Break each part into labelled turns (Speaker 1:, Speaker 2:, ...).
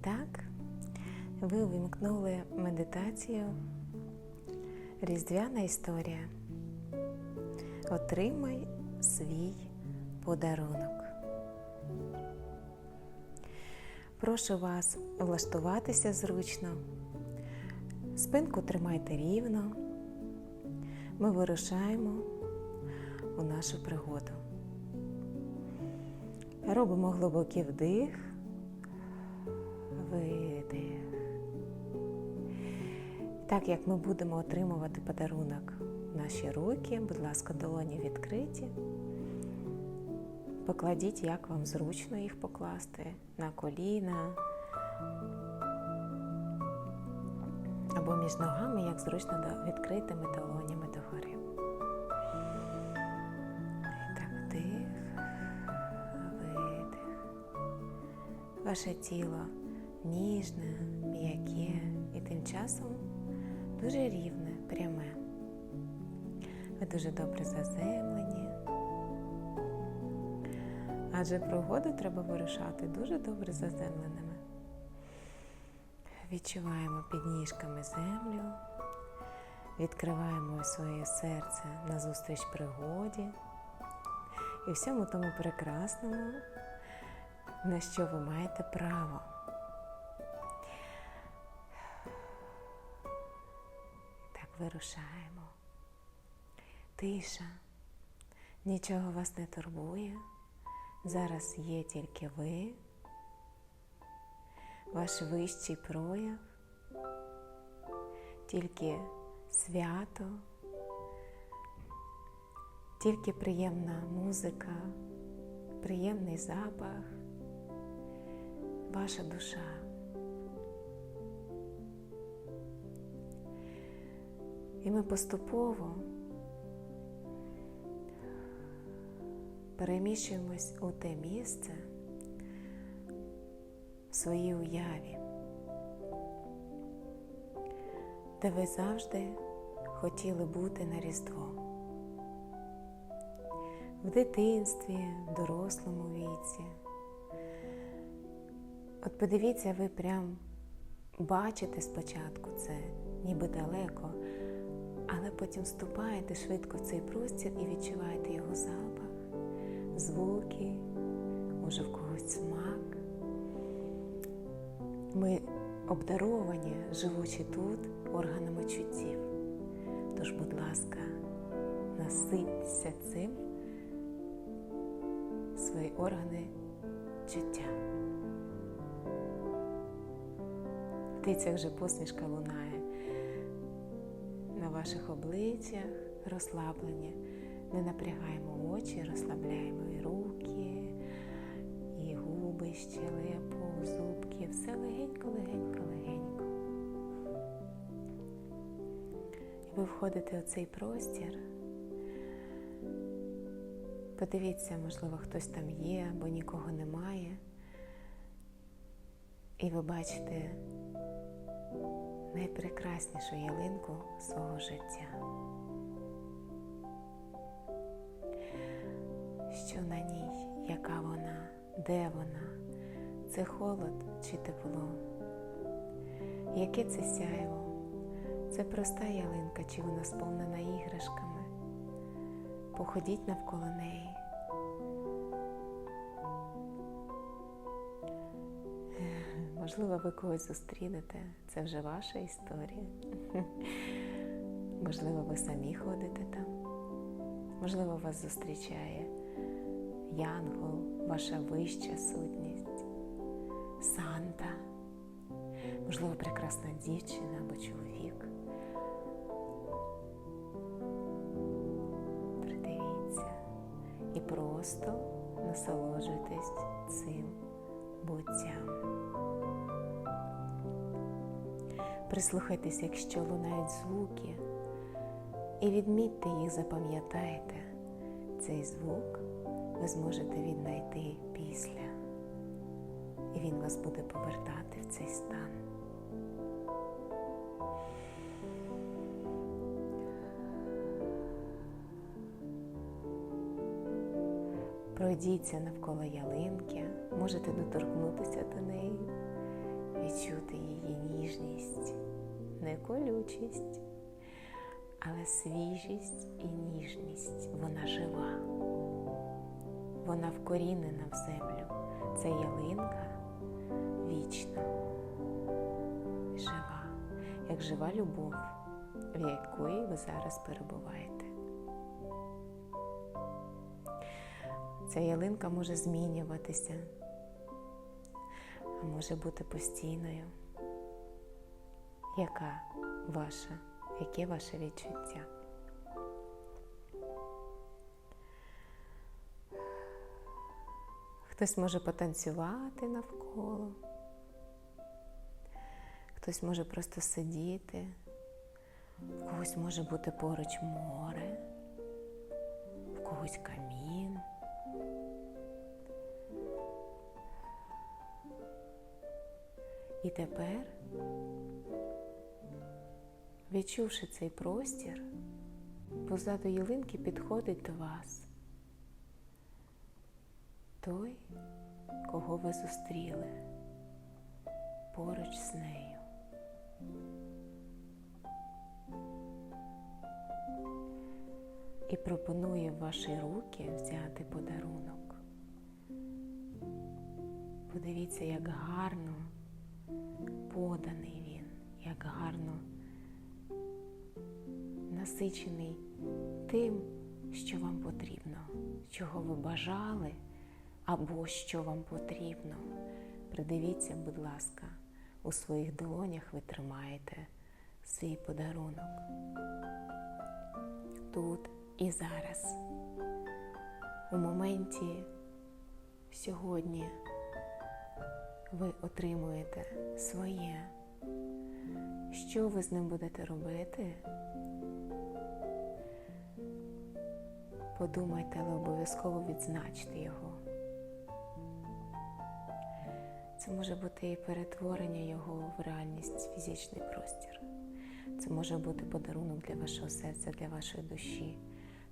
Speaker 1: так, ви увімкнули медитацію Різдвяна історія. Отримай свій подарунок. Прошу вас влаштуватися зручно, спинку тримайте рівно. Ми вирушаємо у нашу пригоду. Робимо глибокий вдих, видих. Так як ми будемо отримувати подарунок в наші руки, будь ласка, долоні відкриті. Покладіть, як вам зручно їх покласти на коліна або між ногами, як зручно відкритими долонями догори. Так, вдих, видих. Ваше тіло ніжне, м'яке і тим часом дуже рівне, пряме. Ви дуже добре заземлені. Адже прогоду треба вирушати дуже добре заземленими. Відчуваємо під ніжками землю, відкриваємо своє серце назустріч пригоді і всьому тому прекрасному, на що ви маєте право. Вирушаємо. Тиша, нічого вас не турбує. Зараз є тільки ви, ваш вищий прояв, тільки свято, тільки приємна музика, приємний запах, ваша душа. Ми поступово переміщуємось у те місце в своїй уяві, де ви завжди хотіли бути на Різдво. В дитинстві, в дорослому віці. От подивіться, ви прям бачите спочатку це, ніби далеко, але потім вступаєте швидко в цей простір і відчуваєте його запах звуки, може в когось смак. Ми обдаровані, живучи тут, органами чуттів. Тож, будь ласка, наситьтеся цим свої органи чуття. Птиця вже посмішка лунає на ваших обличчях, розслаблення. Не напрягаємо очі, розслабляємо і руки, і губи, щелепу, зубки, все легенько, легенько, легенько. І ви входите у цей простір. Подивіться, можливо, хтось там є, або нікого немає. І ви бачите найпрекраснішу ялинку свого життя. що на ній, яка вона, де вона, це холод чи тепло, яке це сяйво, це проста ялинка, чи вона сповнена іграшками. Походіть навколо неї. Можливо, ви когось зустрінете, це вже ваша історія. Можливо, ви самі ходите там. Можливо, вас зустрічає янгол, ваша вища сутність, Санта, можливо, прекрасна дівчина або чоловік. Придивіться і просто насолоджуйтесь цим буттям. Прислухайтесь, якщо лунають звуки, і відмітьте їх, запам'ятайте цей звук ви зможете віднайти після, і він вас буде повертати в цей стан. Пройдіться навколо ялинки, можете доторкнутися до неї, відчути не колючість, але свіжість і ніжність. Вона жива, вона вкорінена в землю. Це ялинка вічна, жива, як жива любов, в якої ви зараз перебуваєте. Ця ялинка може змінюватися, а може бути постійною. Яка ваша, яке ваше відчуття? Хтось може потанцювати навколо, хтось може просто сидіти, в когось може бути поруч море, в когось камін. І тепер, відчувши цей простір, позаду ялинки підходить до вас той, кого ви зустріли поруч з нею. І пропонує в ваші руки взяти подарунок. Подивіться, як гарно поданий він, як гарно насичений тим, що вам потрібно, чого ви бажали або що вам потрібно. Придивіться, будь ласка, у своїх долонях ви тримаєте свій подарунок. Тут і зараз, у моменті сьогодні ви отримуєте своє. Що ви з ним будете робити? Подумайте, але обов'язково відзначте його. Це може бути і перетворення його в реальність, фізичний простір. Це може бути подарунок для вашого серця, для вашої душі.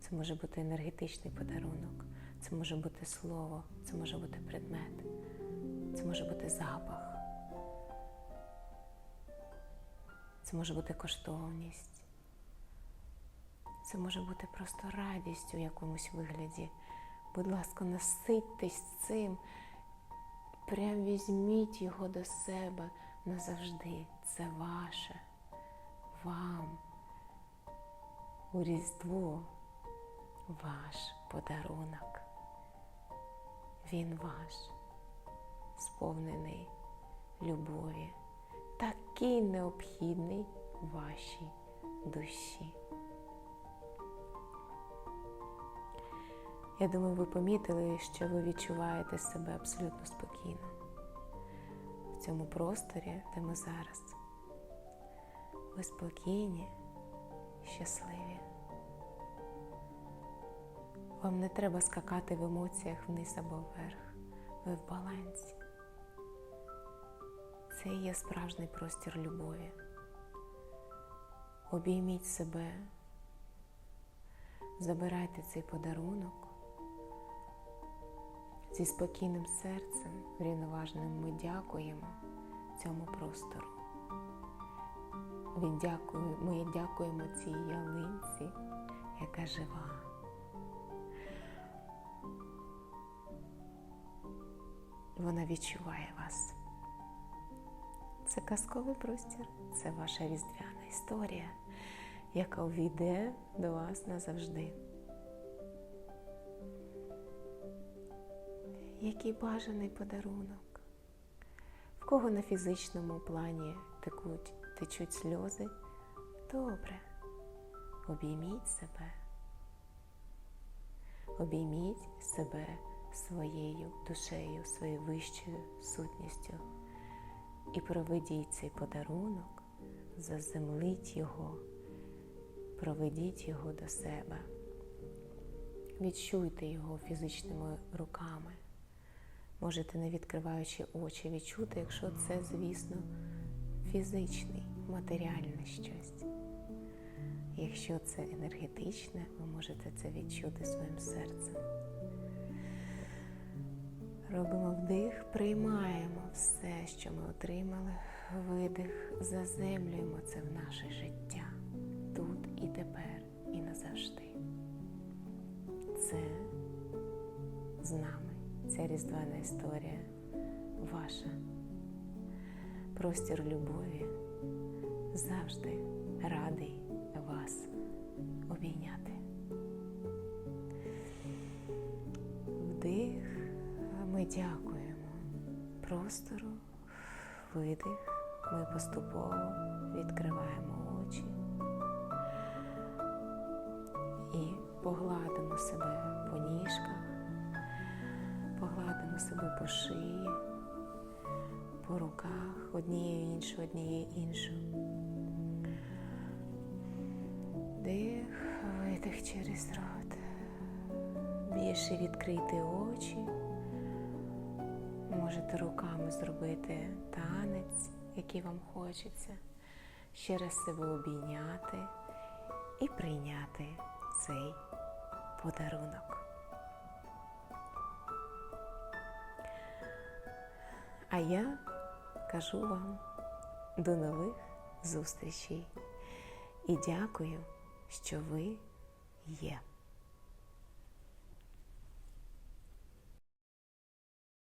Speaker 1: Це може бути енергетичний подарунок, це може бути слово, це може бути предмет, це може бути запах, це може бути коштовність, це може бути просто радість у якомусь вигляді. Будь ласка, наситьтесь цим. Прям візьміть його до себе назавжди. Це ваше, вам у Різдво ваш подарунок. Він ваш, сповнений любові, такий необхідний вашій душі. Я думаю, ви помітили, що ви відчуваєте себе абсолютно спокійно в цьому просторі, де ми зараз. Ви спокійні, щасливі. Вам не треба скакати в емоціях вниз або вверх. Ви в балансі. Це є справжній простір любові. Обійміть себе, забирайте цей подарунок. Зі спокійним серцем, врівноваженим ми дякуємо цьому простору. Ми дякуємо цій ялинці, яка жива. Вона відчуває вас. Це казковий простір, це ваша різдвяна історія, яка увійде до вас назавжди. Який бажаний подарунок, в кого на фізичному плані текуть, течуть сльози, добре, обійміть себе, обійміть себе своєю душею, своєю вищою сутністю. І проведіть цей подарунок, заземліть його, проведіть його до себе, відчуйте його фізичними руками. Можете, не відкриваючи очі, відчути, якщо це, звісно, фізичний, матеріальне щось. Якщо це енергетичне, ви можете це відчути своїм серцем. Робимо вдих, приймаємо все, що ми отримали. Видих, заземлюємо це в наше життя тут і тепер, і назавжди. Це з нами. Ця різдвяна історія ваша. Простір любові завжди радий вас обійняти. Вдих, ми дякуємо простору, видих, ми поступово відкриваємо очі. І погладимо себе по ніжках, погладимо себе по шиї, по руках однією іншою, однією іншою. Дих, видих через рот. Більше відкрити очі. Можете руками зробити танець, який вам хочеться. Ще раз себе обійняти і прийняти цей подарунок. А я кажу вам до нових зустрічей і дякую, що ви є.